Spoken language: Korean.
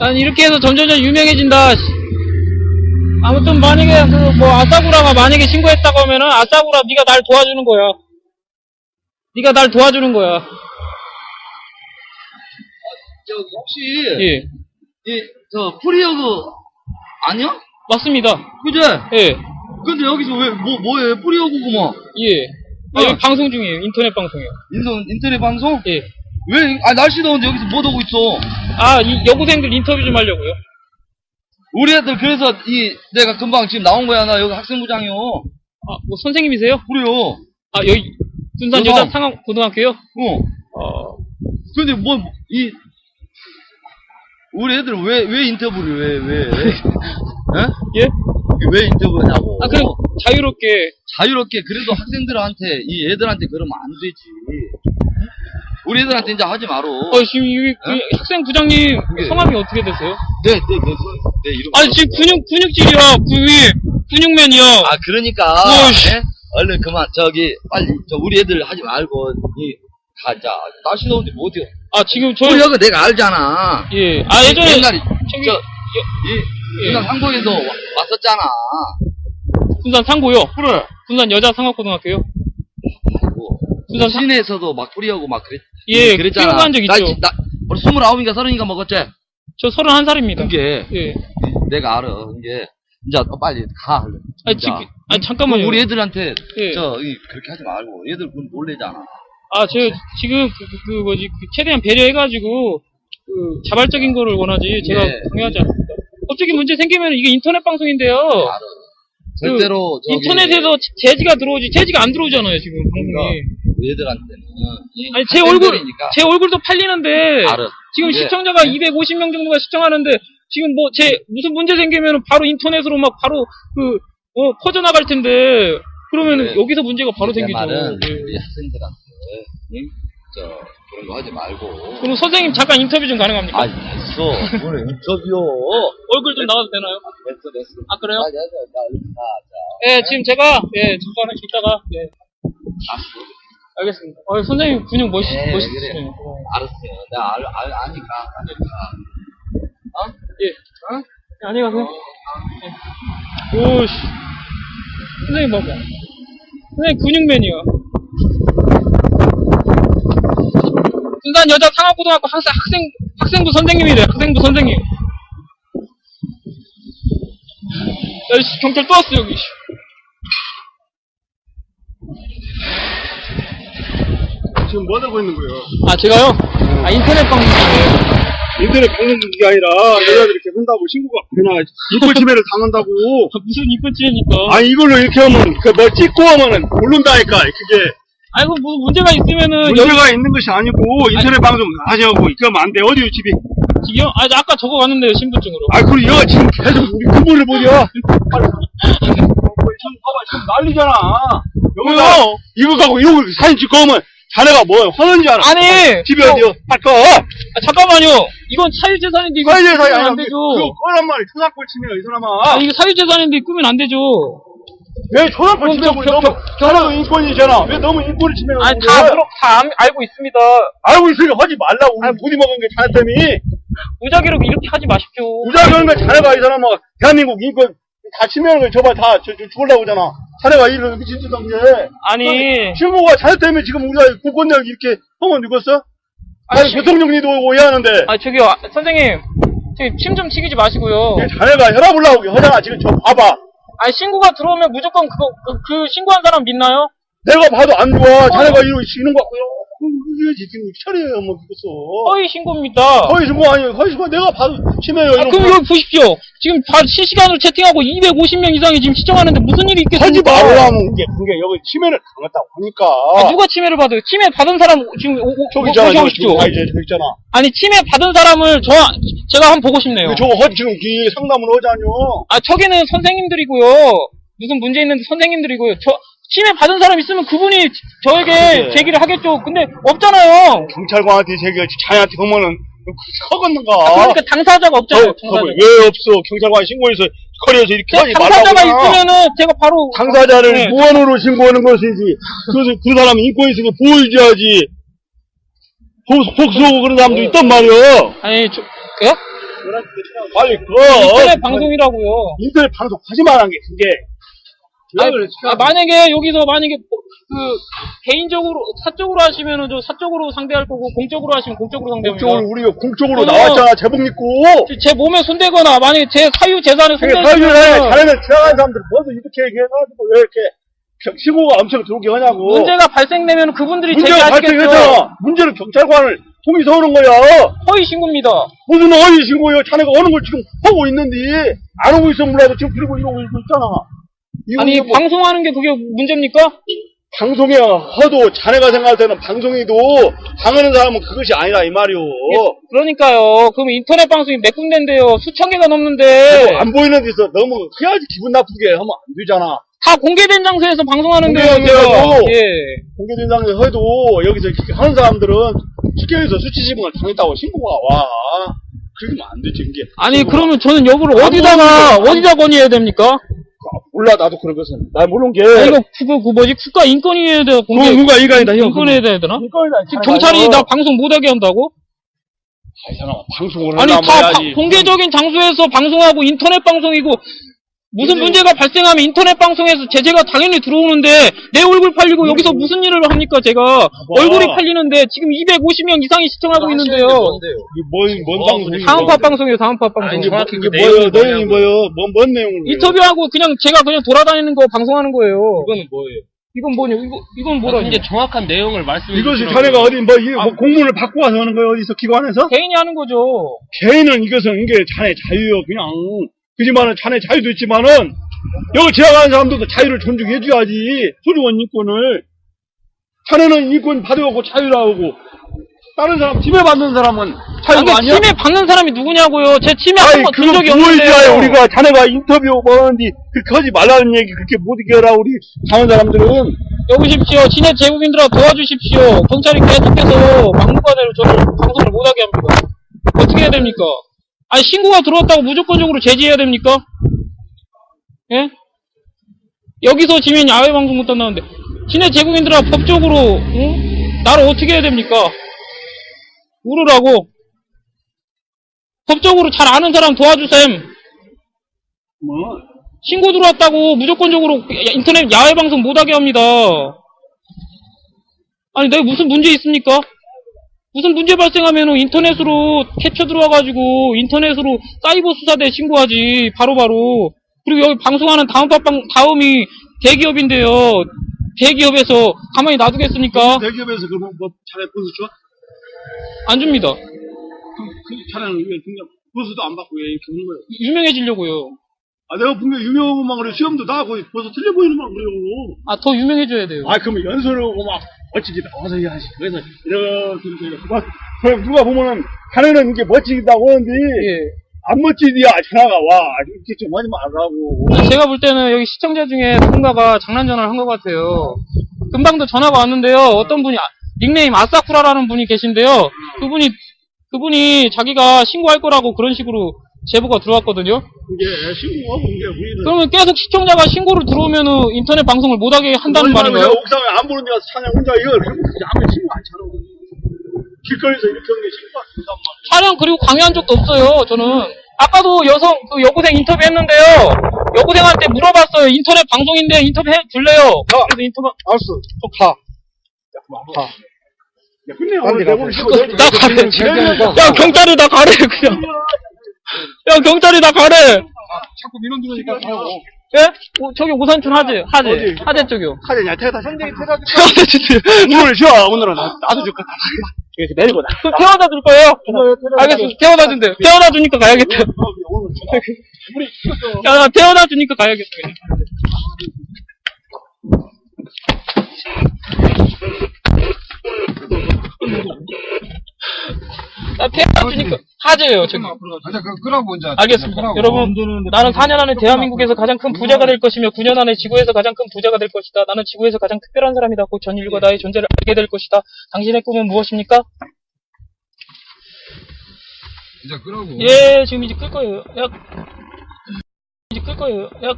난 이렇게 해서 점점점 유명해진다. 씨. 아무튼 만약에 그 뭐 아사구라가 만약에 신고했다고 하면은 아사구라 네가 날 도와주는 거야. 네가 날 도와주는 거야. 저기 혹시 예, 이저 프리어그 아니야? 맞습니다. 그제? 예, 근데 여기서 왜 뭐 뭐해 프리어그구만 예. 아, 어. 여기 방송 중이에요. 인터넷 방송이요. 인선 인터넷 방송? 예. 왜? 아 날씨 더운데 여기서 뭐 하고 있어? 아, 이 여고생들 인터뷰 좀 하려고요. 우리 애들 그래서 이 내가 금방 지금 나온 거야 나 여기 학생부장이요. 아, 뭐 선생님이세요? 그래요. 아, 여기 고등학- 여자 상업 고등학교요? 어. 어, 근데 뭐 이 우리 애들 왜 왜 인터뷰를 왜 왜? 에? 예? 왜 인터뷰하냐고. 아, 그럼 자유롭게 자유롭게 그래도 학생들한테 이 애들한테 그러면 안 되지. 우리 애들한테 이제 하지 마로. 어, 지금 이그 학생 부장님 그게- 성함이 어떻게 되세요? 네, 네, 네, 네, 이름. 아니, 지금 근육, 근육질이야. 근육, 근육맨이야. 아, 그러니까. 어이씨. 예? 얼른 그만, 저기, 빨리, 저, 우리 애들 하지 말고, 이, 가자. 날씨 더운데 뭐 어때요? 아, 지금 저희, 우리 여기 내가 알잖아. 예. 아, 예전에, 옛날에, 저기, 저, 여- 이, 예. 그냥 한국에서 와- 왔었잖아. 군산 상고요. 그래. 군산 여자 상업고등학교요. 상, 시내에서도 막 뿌리하고 막 그랬, 예, 그랬잖아. 뛰어간 적 나, 있죠. 나, 우리 스물아홉인가 서른인가 먹었지? 저 31살입니다. 그게, 예. 내가 알아. 이게, 이제 너 빨리 가. 아. 지금, 아, 잠깐만요. 우리 애들한테, 예. 저, 이, 그렇게 하지 말고, 애들 그건 놀래잖아. 아, 저, 지금, 그, 그, 그 뭐지, 그 최대한 배려해가지고, 그, 자발적인 거를 원하지, 제가 예. 강요하지 않습니다. 갑자기 문제 생기면 이게 인터넷 방송인데요. 알아. 절대로, 저기, 그 인터넷에서 제지가 들어오지, 제지가 안 들어오잖아요, 지금 방송이. 우리 애들한테는. 이 아니, 제 얼굴, 학생들이니까. 제 얼굴도 팔리는데, 알아. 지금 이게- 시청자가 250명 정도가 시청하는데, 지금 뭐, 제, 무슨 문제 생기면 바로 인터넷으로 막 바로, 그, 어, 퍼져나갈 텐데, 그러면 네. 여기서 문제가 바로 내 생기죠. 말은 예. 우리 학생들한테, 응? 저, 그런 거 하지 말고. 그럼 선생님 잠깐 인터뷰 좀 가능합니까? 아, 됐어. 오늘 인터뷰요. 얼굴 좀 나와도 되나요? 됐어, 됐어. 아, 그래요? 아, 됐어. 나 얼른 가, 자. 예, 지금 제가, 예, 잠깐 이따가, 예. 알겠습니다. 어, 선생님 근육 멋있, 네, 멋있으시네요. 그래. 어. 알았어. 내가 알, 알, 아니까. 아니까. 어? 예. 어? 예, 안녕히 가세요. 예. 오씨. 선생님 봐봐. 선생님 근육맨이야. 군산 여자 상업고등학교 학생, 학생, 학생부 선생님이래, 학생부 선생님. 야, 씨, 경찰 또 왔어, 여기, 씨. 지금 뭐 하고 있는 거예요? 아, 제가요? 아, 인터넷 방송이에요. 인터넷 방송국이 아니라 여자들이 이렇게 한다고 신고가 되나 인권 침해를 당한다고 무슨 이끝집입니까? 아니 이걸로 이렇게 하면 그 뭐 찍고 하면은 모른다니까 그게 아이고, 무슨 문제가 있으면은, 여기, 문제가 있는 것이 아니고 인터넷 방송 하냐고 이러면 안돼 어디 집이 지금, 아, 아까 적어 갔는데요, 신분증으로. 아 그리고 여가 지금 계속 우리 근무를 보냐 빨리. 지금 봐봐 지금 난리잖아 여기서 이거 갖고 이러고 사진 찍고 하면 자네가 뭐 화는지 알아 아니! 집에 어, 어디요 꺼 아, 잠깐만요. 이건 사유재산인데, 이거 사이에 끄면 사이 안 아니 되죠. 그거 꺼란 말이 초상권 침해야 이 사람아 아, 이거 사유재산인데 끄면 안 되죠. 왜 초상권 그럼 침해하고 저- 너무 저- 자네도 인권이잖아 왜 너무 인권을 침해하고 아니, 그래? 다, 물어, 다 알- 알고 있습니다. 알고 있으니까 하지 말라고 우리 부디 먹은 게 자네 때문에 무작위로 이렇게 하지 마십시오. 거 자네가 이 사람아 대한민국 인권 다 침해하는 거 저봐 다 저, 저 죽으려고 하잖아 자네가 이런 미친 짓 한 게 아니, 친구가 자네 때문에 지금 우리가 국권력 이렇게 허문 죽었어? 아니 씨. 교통정리도 오해하는데 아, 저기요, 아, 선생님. 저기 침좀 튀기지 마시고요. 이게 자네가 혈압 올라오게 하잖아 지금 저 봐봐 아니, 신고가 들어오면 무조건 그거, 그, 그 신고한 사람 믿나요? 내가 봐도 안 좋아 자네가 이러고 이런 거 갖고 이게 지금 처리해요 뭐 이것어 허위 신고입니다. 거의 중고 아니에요 거의 중고 내가 봐도 침해요 아, 이런 그럼 거 여기 보십시오. 지금 바, 실시간으로 채팅하고 250명 이상이 지금 시청하는데 무슨 일이 하지 있겠습니까? 말라면 이게 그게 여기 침해를 당했다고 하니까 아, 누가 침해를 받아요? 침해 받은 사람 지금 오, 오, 저기 오- 있잖아 저기 오셔보십시오. 아 이제 저기 있잖아 아니 침해 받은 사람을 저 제가 한번 보고 싶네요. 저거 허 지금 이 상담을 하자뇨 아 저기는 선생님들이고요. 무슨 문제 있는 선생님들이고요. 저 침해 받은 사람 있으면 그분이 저에게 그래. 제기를 하겠죠. 근데 없잖아요. 경찰관한테 제가 자네한테 그러면은 허겄는가 아, 그러니까 당사자가 없잖아요. 당사자. 왜 없어 경찰관 신고해서 거리에서 이렇게 하지 당사자가 말라고 있으면은 제가 바로 당사자를 네. 무언으로 신고하는 것이지 그래서 그 사람 인권이 있으면 보호해줘야지 혹- 혹소하고 그런 사람도 있단 말이야 아니 저 예? 빨리 꺼. 인터넷 방송이라고요. 인터넷 방송 하지 말한 게 그게. 아니, 아, 만약에 여기서 만약에 그 개인적으로 사적으로 하시면은 저 사적으로 상대할 거고 공적으로 하시면 공적으로 상대합니다. 공적으로 우리가 공적으로 어. 나왔잖아 제복 입고. 제 몸에 손대거나 만약에 제 사유 재산에 손대면 사유에 자네는 지나가는 사람들 먼저 이렇게 얘기해가지고 왜 이렇게 신고가 엄청 들어오게 하냐고. 문제가 발생되면 그분들이 문제가. 발생했잖아. 문제는 경찰관을 통해서 오는 거야. 허위 신고입니다. 무슨 어디 신고요? 자네가 오는 걸 지금 하고 있는데 안 오고 있어 몰라도 지금 그러고 이러고 있잖아. 아니 뭐 방송하는 게 그게 문제입니까? 방송에 허도 자네가 생각할 때는 방송에도 당하는 사람은 그것이 아니라 이 말이오. 그러니까요. 그럼 인터넷 방송이 몇 군데인데요. 수천 개가 넘는데 안 보이는 데서 너무 해야지 기분 나쁘게 하면 안 되잖아. 다 공개된 장소에서 방송하는데요. 예. 공개된 장소에 해도 여기서 이렇게 하는 사람들은 직계에서 수치지붕을 당했다고 신고가 와. 그러면 안 되지, 이게. 아니. 그러면 저는 여부를 어디다가 보이는 어디다 건의해야 됩니까? 몰라, 나도 그런 것은. 나 모르는 게. 아, 이거 그, 그 뭐지 국가 인권위에 대해 공개 그건 누가 이간이다, 형. 인권위에 대해 되나? 인권이다. 지금 경찰이 나 방송 못하게 한다고? 아이, 사람아, 방송을 아니 다. 바- 공개적인 장소에서 방송하고 인터넷 방송이고 무슨 문제가 발생하면 인터넷 방송에서 제재가 당연히 들어오는데 내 얼굴 팔리고 여기서 무슨 일을 합니까 제가 얼굴이 팔리는데 지금 250명 이상이 시청하고 있는데요 이게 뭔, 뭔 어, 방송이 다음파 방송이에요 다음파 방송 뭐, 정확히 그 뭐예요? 내용이? 뭐예요? 뭔, 뭔 내용을. 인터뷰하고 그냥 제가 그냥 돌아다니는 거 방송하는 거예요 이거는 뭐예요? 이건 뭐냐 이거 이건 뭐라 이제 정확한 내용을 말씀해 이것이 주시라고요. 자네가 어디 뭐, 이, 뭐 공문을 받고 와서 하는 거예요? 어디서 기관에서? 개인이 하는 거죠 개인은 이것은 이게 자네 자유요 그냥 그지만은 자네 자유도 있지만은 여기 지나가는 사람들도 자유를 존중해줘야지 소중한 인권을 자네는 인권 받아오고 자유라고 다른 사람 침해 받는 사람은 자유가 아니, 아니야? 침해 받는 사람이 누구냐고요 제 침해 아이 한번 든 적이 없는데요 우리가 자네가 인터뷰 뭐 하는데 그렇게 하지 말라는 얘기 그렇게 못하게 해라 우리 사는 사람들은 여보십시오. 진해 제국인들아 도와주십시오. 경찰이 계속해서 막무가내로 저를 방송을 못하게 합니다. 어떻게 해야 됩니까? 아니 신고가 들어왔다고 무조건적으로 제지해야 됩니까? 예? 여기서 지면 야외 방송 못 한다는데 진해 제국인들아 법적으로 응? 나를 어떻게 해야 됩니까? 울으라고 법적으로 잘 아는 사람 도와주셈. 뭐 신고 들어왔다고 무조건적으로 인터넷 야외 방송 못하게 합니다. 아니, 내가 무슨 문제 있습니까? 무슨 문제 발생하면 인터넷으로 캡처 들어와가지고 인터넷으로 사이버 수사대 신고하지 바로바로 그리고 여기 방송하는 다음밥방 다음이 대기업인데요 대기업에서 가만히 놔두겠습니까? 대기업에서 그러면 뭐 자네 버스 줘? 안 줍니다 그, 그 자네는 왜 그냥 버스도 안 받고 왜 이렇게 하는 거예요? 유명해지려고요 아 내가 분명 유명한 그래 시험도 다 거의 벌써 틀려 보이는 만 그래요 아 더 유명해져야 돼요 아, 그러면 연설을 하고 막, 멋지게 나와서 해야지. 그래서, 이렇게, 이렇게, 막, 그럼 누가 보면은, 자네는 이게 멋지다고 하는데, 예. 안 멋지디야, 전화가 와. 이렇게 좀 하지 말라고. 제가 볼 때는 여기 시청자 중에 누군가가 장난 전화를 한 것 같아요. 금방도 전화가 왔는데요. 어떤 분이 아- 닉네임 아사쿠라라는 분이 계신데요. 그분이 그분이 자기가 신고할 거라고 그런 식으로 제보가 들어왔거든요. 이게 신고하고, 이게 우리는. 그러면 계속 시청자가 신고를 들어오면은 인터넷 방송을 못하게 한다는 말인가요? 내가 옥상에 안 보는 데 가서 찬양 혼자 이거, 그러면 그게 아무리 신고 안 차는 길거리에서 이렇게 하는 게 신고 안 찬단 말이야. 촬영 그리고 강요한 적도 없어요. 저는 아까도 여성 그 여고생 인터뷰 했는데요. 여고생한테 물어봤어요. 인터넷 방송인데 인터뷰 해 줄래요? 그래서 인터뷰 알았어. 또 가. 가. 야, 끝내. 오늘 내 오늘 쉬고 내일 나 가래. 야 경찰이 나 가래 그냥. 야 경찰이 나 가래. 자꾸 민원 들으니까 가고. 예? 오, 저기 오산촌 하재 하재 어디? 하재 쪽이요. 야, 태다, 현장에 태다. 오늘 쉬어. 오늘은 나, 나도 줄 거다. 이렇게 내리고 나. 태워다 줄 거예요? 알겠습니다. 태워다 준대요. 태워다 주니까 가야겠대요. 오늘 쉬어. 우리 쉬었어. 야, 나 태워다 주니까 가야겠어요. 나 태워다 주니까 하재예요, 저기. 자, 그, 끄라고 먼저. 알겠습니다. 여러분, 나는 4년 안에 대한민국에서 가장 큰 부자가 될 것이며 9년 안에 지구에서 가장 큰 부자가 될 것이다. 나는 지구에서 가장 특별한 사람이다. 곧 전 인류가 나의 존재를 알게 될 것이다. 당신의 꿈은 무엇입니까? 이제 끄라고. 예, 지금 이제 끌 거예요. 야, 이제 끌 거예요. 야,